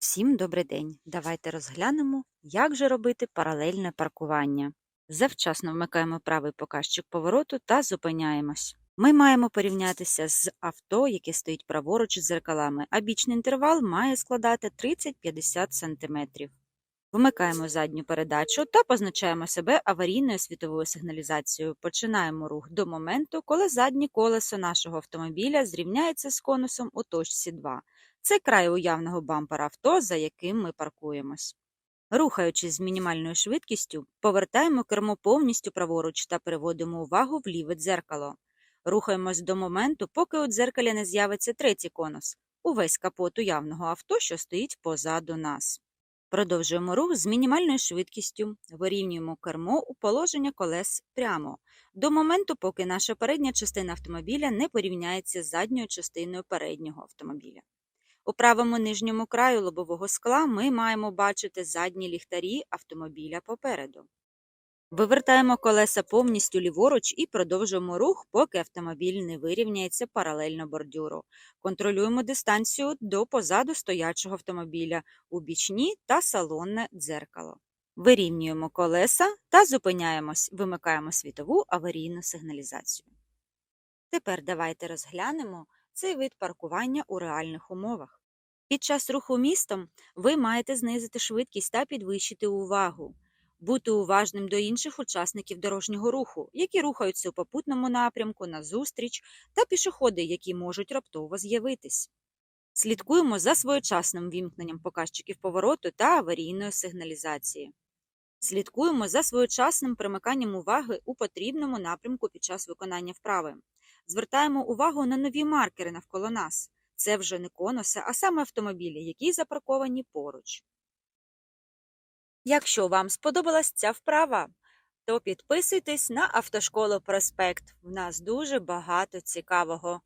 Всім добрий день! Давайте розглянемо, як же робити паралельне паркування. Завчасно вмикаємо правий показчик повороту та зупиняємось. Ми маємо порівнятися з авто, яке стоїть праворуч з зеркалами, а бічний інтервал має складати 30-50 см. Вмикаємо задню передачу та позначаємо себе аварійною світовою сигналізацією. Починаємо рух до моменту, коли заднє колесо нашого автомобіля зрівняється з конусом у точці 2. Це край уявного бампера авто, за яким ми паркуємось. Рухаючись з мінімальною швидкістю, повертаємо кермо повністю праворуч та переводимо увагу в ліве дзеркало. Рухаємось до моменту, поки у дзеркалі не з'явиться третій конус увесь капот уявного авто, що стоїть позаду нас. Продовжуємо рух з мінімальною швидкістю, вирівнюємо кермо у положення колес прямо, до моменту, поки наша передня частина автомобіля не порівняється з задньою частиною переднього автомобіля. У правому нижньому краю лобового скла ми маємо бачити задні ліхтарі автомобіля попереду. Вивертаємо колеса повністю ліворуч і продовжуємо рух, поки автомобіль не вирівняється паралельно бордюру. Контролюємо дистанцію до позаду стоячого автомобіля у бічні та салонне дзеркало. Вирівнюємо колеса та зупиняємось, вимикаємо світову аварійну сигналізацію. Тепер давайте розглянемо цей вид паркування у реальних умовах. Під час руху містом ви маєте знизити швидкість та підвищити увагу, бути уважним до інших учасників дорожнього руху, які рухаються у попутному напрямку назустріч, та пішоходи, які можуть раптово з'явитись. Слідкуємо за своєчасним вімкненням показчиків повороту та аварійної сигналізації. Слідкуємо за своєчасним примиканням уваги у потрібному напрямку під час виконання вправи. Звертаємо увагу на нові маркери навколо нас. Це вже не конуси, а саме автомобілі, які запарковані поруч. Якщо вам сподобалась ця вправа, то підписуйтесь на автошколу Проспект. В нас дуже багато цікавого.